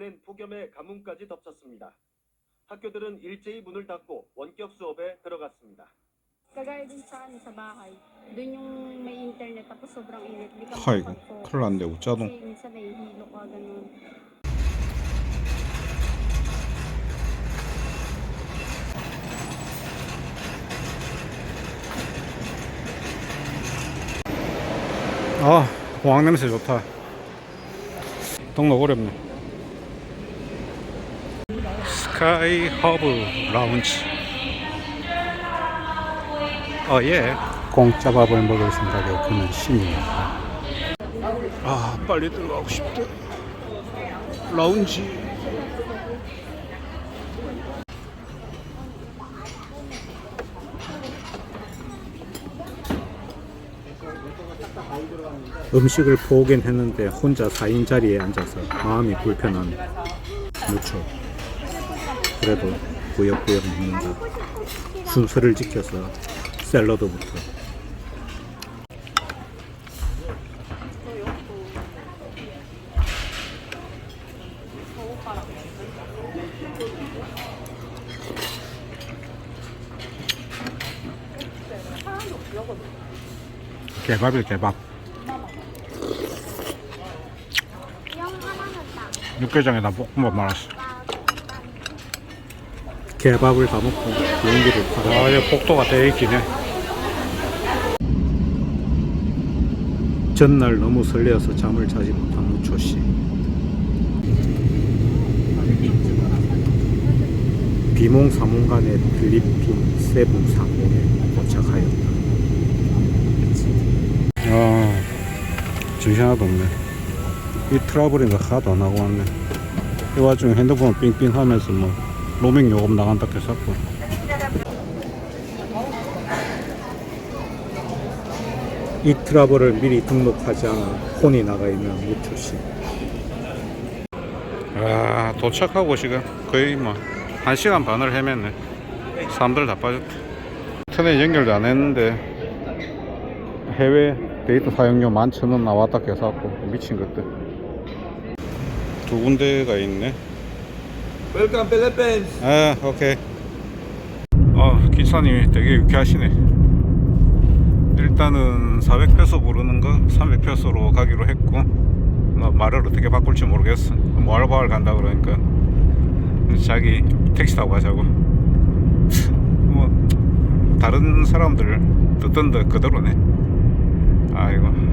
해낸 폭염의 가뭄까지 덮쳤습니다. 학교들은 일제히 문을 닫고 원격 수업에 들어갔습니다. 아이고. 큰일 났네 우짜동. 아 공항 냄새 좋다 등록 어렵네 스카이 허브 라운지 어예. 공짜 밥을 먹을 생각에 그는 신입니다 아 빨리 들어가고 싶다. 라운지 음식을 포긴 했는데 혼자 4인 자리에 앉아서 마음이 불편한 무초 그래도 구역구역 먹는다. 순서를 지켜서 샐러드부터. 개밥이 개밥. 육개장에다 볶음밥 말았어 개밥을 다 먹고 비행기를 타고 아 이제 복도가 되게 기네 전날 너무 설레어서 잠을 자지 못한 무초씨. 비몽사몽간에 필리핀 세부 상공에 도착하였다. 아 정신 하나도 없네. 이 트러블인가 하나도 안 하고 왔네. 이 와중에 핸드폰 삥삥 하면서 뭐 로밍 요금 나간다 해서고 이 트러블을 미리 등록하지 않아 폰이 나가 있는 무초씨. 아 도착하고 지금 거의 뭐 1시간 반을 헤맸네. 사람들 다 빠졌다 인터넷 연결도 안 했는데 해외 데이터 사용료 11,000원 나왔다 해서 미친 것들. 두 군데가 있네 Welcome Philippines. 아 오케이. 아 기사님이 되게 유쾌하시네. 일단은 400페소 부르는 거 300페소로 가기로 했고 뭐 말을 어떻게 바꿀지 모르겠어. 모알바알 간다 그러니까. 자기 택시 타고 가자고. 뭐 다른 사람들 듣던 데 그대로네. 아이고.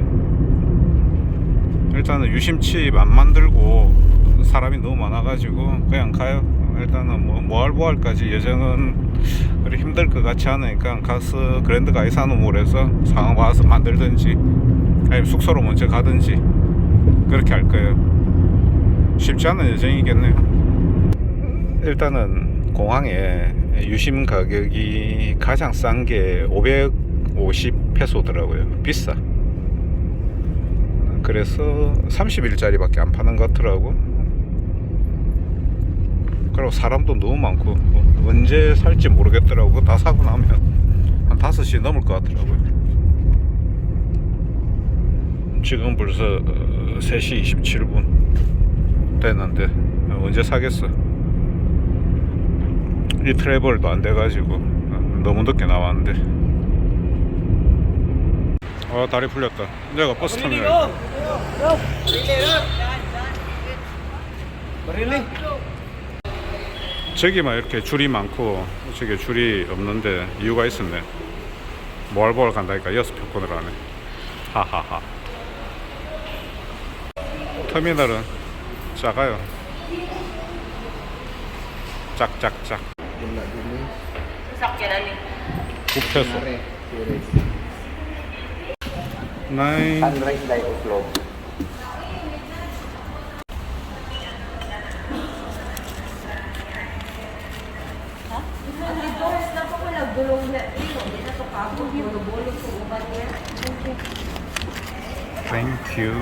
일단은 유심칩 안 만들고 사람이 너무 많아가지고 그냥 가요. 일단은 뭐 모알보알까지 예정은 그리 힘들 것 같지 않으니까 가서 그랜드 가이사노몰에서 상황 봐서 만들든지 아니면 숙소로 먼저 가든지 그렇게 할 거예요. 쉽지 않은 예정이겠네요. 일단은 공항에 유심 가격이 가장 싼 게 550 페소더라고요. 비싸. 그래서 30일짜리밖에 안 파는 것 같더라고. 그리고 사람도 너무 많고 뭐 언제 살지 모르겠더라고. 다 사고 나면 한 5시 넘을 것 같더라고요. 지금 벌써 어, 3시 27분 됐는데 어, 언제 사겠어? 이 트래블도 안 돼가지고 어, 너무 늦게 나왔는데. 아 다리 풀렸다. 내가 버스 타면 저기만 이렇게 줄이 많고 저기 줄이 없는데 이유가 있었네. 뭘 보러 간다니까 여섯 표권을 하네. 하하하. 터미널은 작아요. 짝짝짝. 국회소 나인 Thank you.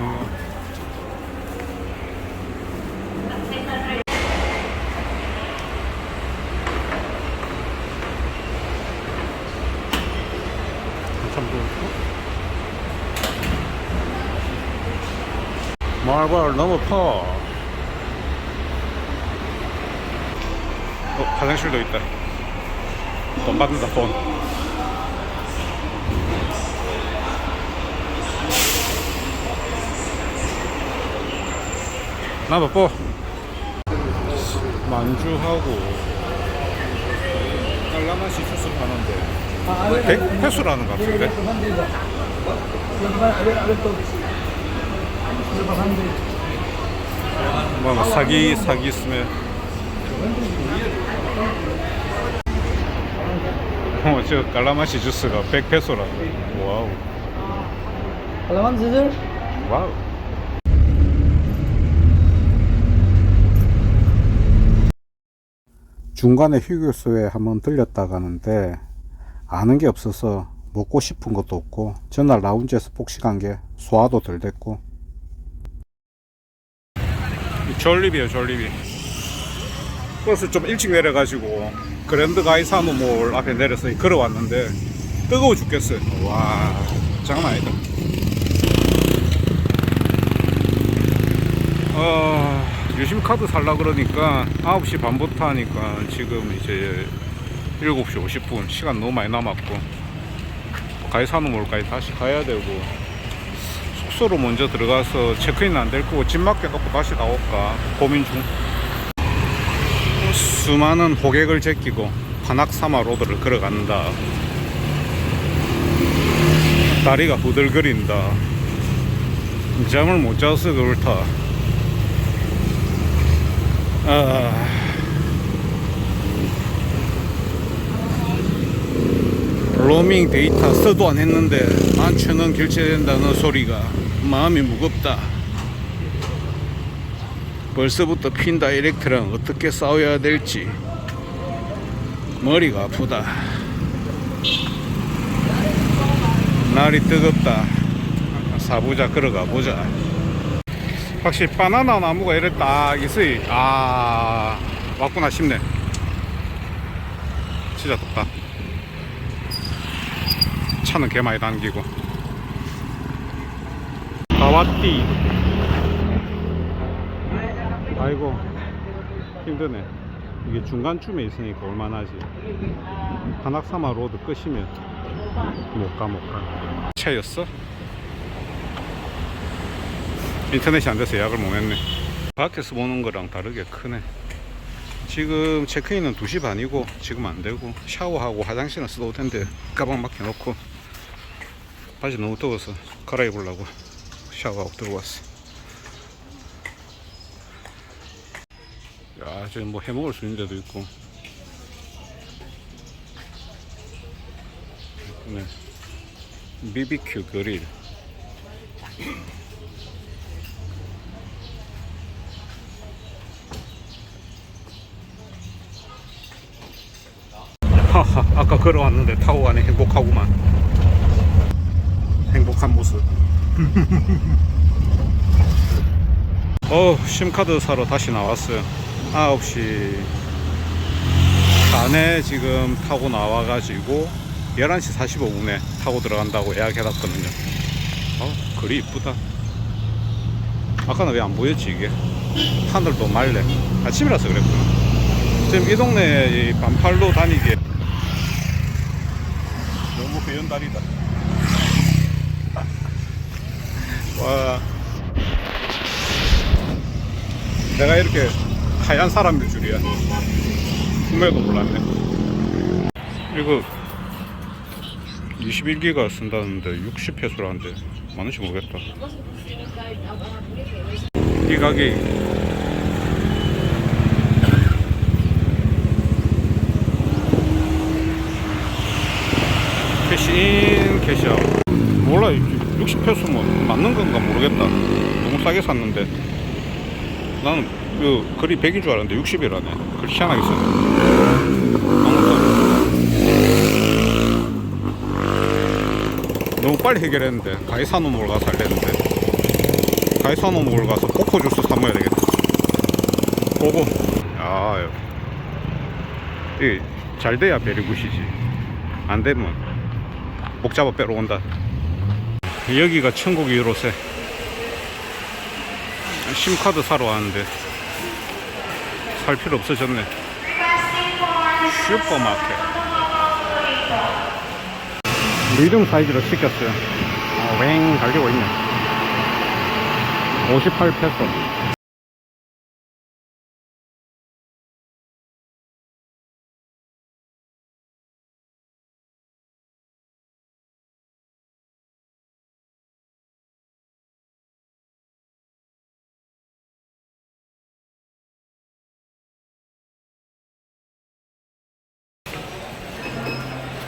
말벌 너무 커. 어, 화장실도 있다. 돈 받는다, 돈. 나 바빠. 만주하고 깔라마시 주스 파는데 100 페소라는 것 같은데? 뭐 사기 사기 있으면 어, 저 깔라마시 주스가 100페소라. 와우. Alaman scissor? 와우. 중간에 휴게소에 한번 들렸다 가는데 아는 게 없어서 먹고 싶은 것도 없고 전날 라운지에서 폭식한 게 소화도 덜 됐고. 졸립이에요 졸립이. 버스 좀 일찍 내려가지고 그랜드 가이사노몰 앞에 내려서 걸어왔는데 뜨거워 죽겠어요. 와 장난 아니다 어, 유심 카드 살라 그러니까 9시 반부터 하니까 지금 이제 7시 50분 시간 너무 많이 남았고 가이사노 몰까지 다시 가야 되고 숙소로 먼저 들어가서 체크인 안 될 거고 집 맡겨 놓고 다시 나올까 고민 중. 수많은 호객을 제끼고 파낙사마 로드를 걸어간다. 다리가 부들거린다. 잠을 못 자서 그렇다 아... 로밍 데이터 써도 안 했는데 만천원 결제된다는 소리가 마음이 무겁다. 벌써부터 핀 다이렉트랑 어떻게 싸워야 될지 머리가 아프다. 날이 뜨겁다. 사부자 걸어가 보자 확실히 바나나 나무가 딱 있어요. 아, 왔구나 싶네. 진짜 덥다. 차는 개 많이 당기고. 다 왔디. 아이고, 힘드네. 이게 중간쯤에 있으니까 얼마나지. 한악사마 로드 끝이면 못 가, 못 가. 차였어? 인터넷이 안 돼서 예약을 못 했네. 밖에서 보는 거랑 다르게 크네. 지금 체크인은 2시 반이고 지금 안 되고 샤워하고 화장실은 쓰도 텐데 가방 맡겨놓고 바지 너무 더워서 갈아입으려고 샤워하고 들어왔어. 야, 저기 뭐 해먹을 수 있는 데도 있고. 네. BBQ 그릴. 하하, 아까 걸어왔는데 타고 가네. 행복하구만. 행복한 모습. 어 심카드 사러 다시 나왔어요. 9시. 반에 지금 타고 나와가지고 11시 45분에 타고 들어간다고 예약해놨거든요. 어 글이 이쁘다. 아까는 왜 안 보였지 이게? 하늘도 맑네 아침이라서 그랬구나. 지금 이 동네에 이 반팔로 다니기에 너무 배연다리다. 와. 내가 이렇게 하얀 사람일 줄이야. 꿈에도 몰랐네. 이거 21기가 쓴다는데 60회수라는데 많은지 모르겠다. 이 가격이 캐시인 캐시아웃 몰라 60페소면 맞는 건가 모르겠다. 너무 싸게 샀는데. 나는 그 글이 100인 줄 알았는데 60이라네. 글 희한하게 아무튼. 너무 빨리 해결했는데. 가이사노 몰 가서 할랬는데. 가이사노 몰 가서 코코 주스 사 먹어야 되겠다. 고고 아 이게 잘 돼야 베리굿이지. 안 되면 목 잡아 빼러 온다. 여기가 천국 유로세. 심카드 사러 왔는데 살 필요 없어졌네. 슈퍼마켓. 미디움 사이즈로 시켰어요. 어, 웽 달리고 있네. 58페소.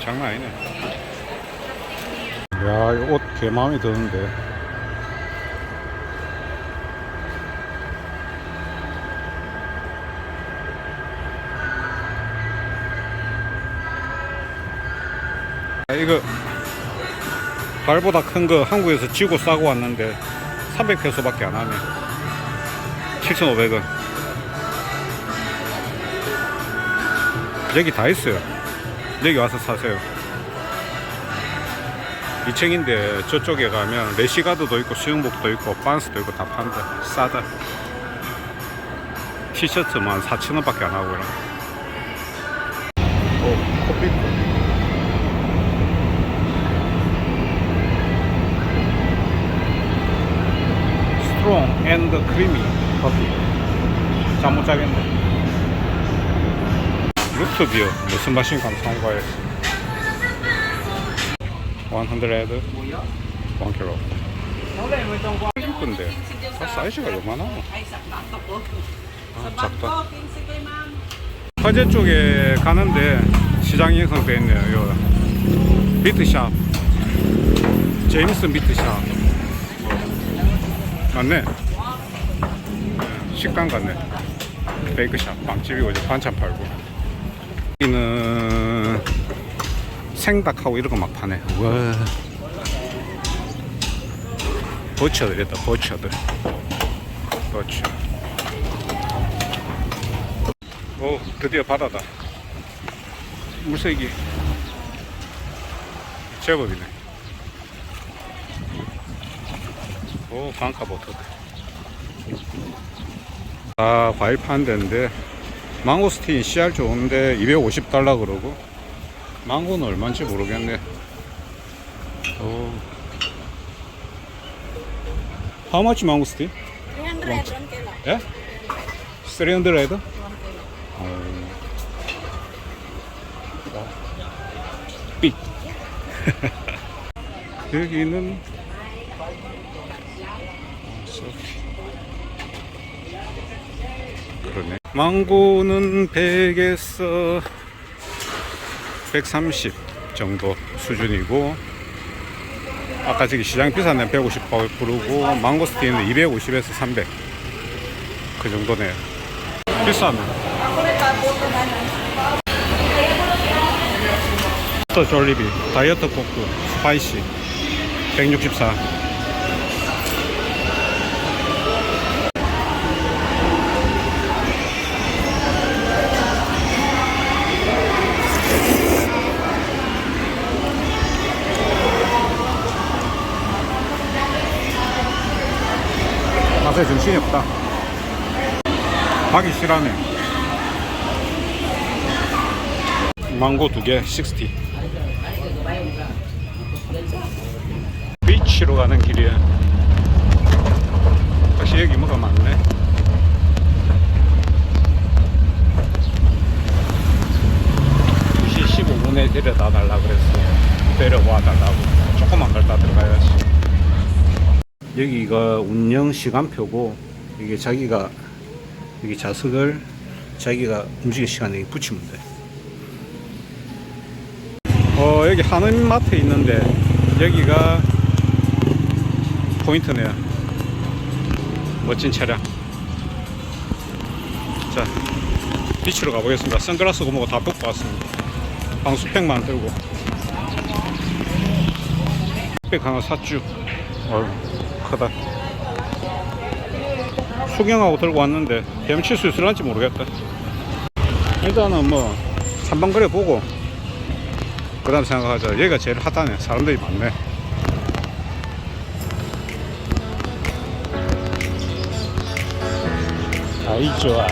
장난 아니네. 야, 이 옷 개 마음에 드는데. 아, 이거 발보다 큰 거 한국에서 지고 싸고 왔는데 300페소 밖에 안 하네. 7,500원. 여기 다 있어요. 여기 와서 사세요. 2층인데 저쪽에 가면 레시가드도 있고 수영복도 있고 반스도 있고 다 판다. 싸다. 티셔츠만 4,000원 밖에 안 하고요. 오, 커피. 스트롱 앤드 크리미 커피. 잠 못 자겠네. 루트 비어 무슨 맛인가 한번 사먹어야겠어. 100 1kg 근데. 아, 사이즈가 요만하 아, 작다. 화재 쪽에 가는데 시장이 형성되어 있네요. 요 비트샵. 제임슨 비트샵. 맞네. 네, 식당 같네. 베이크샵. 빵집이고 이제 반찬 팔고 여기는 생닭하고 이런 거 막 파네. 와. 버쳐들 있다, 버쳐들. 버쳐. 오, 드디어 바다다. 물색이 제법이네. 오, 방카 보트. 아, 과일 파는 데인데, 망고스틴 씨알 좋은데 250달러 그러고, 망고는 얼마인지 모르겠네. 오. How much stick? 300 One. kilo. 예? 300? One kilo. 삑. 여기는 그러네. 망고는 100에서 130 정도 수준이고 아까 저기 시장 비싼 데는 150 부르고 망고스틴은 250에서 300 그 정도네요. 비싸네. 또 졸리비 다이어트 코크 스파이시 164 맛에 정신이 없다. 가기 싫어하네. 망고 두 개, 60. 비치로 가는 길이야. 역시 여기 뭐가 많네. 시 15분에 데려다 달라 그랬어. 데려와 달라고. 조금만 걸다 들어가야지. 여기가 운영 시간표고 이게 자기가 여기 좌석을 자기가 움직일 시간에 붙이면 돼. 어 여기 한인마트 있는데 여기가 포인트네요. 멋진 차량. 자 비치로 가보겠습니다. 선글라스 고무고 다 벗고 왔습니다. 방수팩만 들고. 백 하나 샀죠. 어휴. 크다. 수경하고 들고 왔는데 헤엄칠 수 있을런지 모르겠다. 일단은 뭐 한방거리 보고 그 다음 생각하자. 여기가 제일 핫하네. 사람들이 많네. 아이 좋아.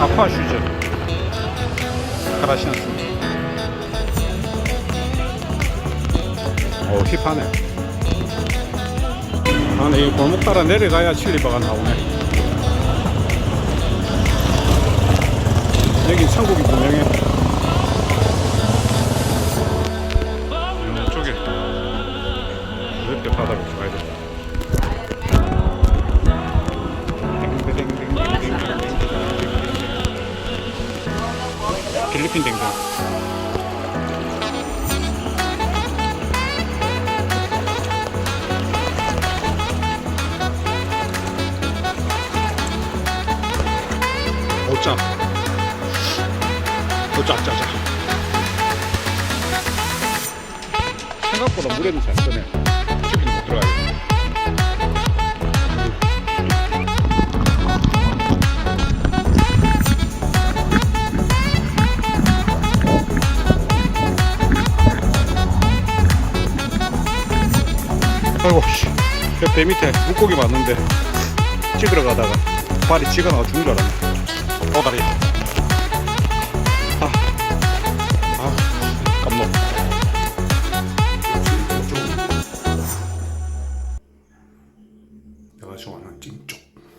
아쿠아 슈즈 카라시안 스오 힙하네. 아 근데 이 골목 따라 내려가야 칠리바가 나오네. 여긴 천국이 분명해. 이쪽에 이렇게 바다로 가야 된다. 필리핀 댕댕 물에는 잘 뜨네 깊이는 못 들어가요. 아이고 씨. 옆배 밑에 물고기 많은데 찍으러 가다가 발이 찍어나가 죽은 줄 알았네. 어 다리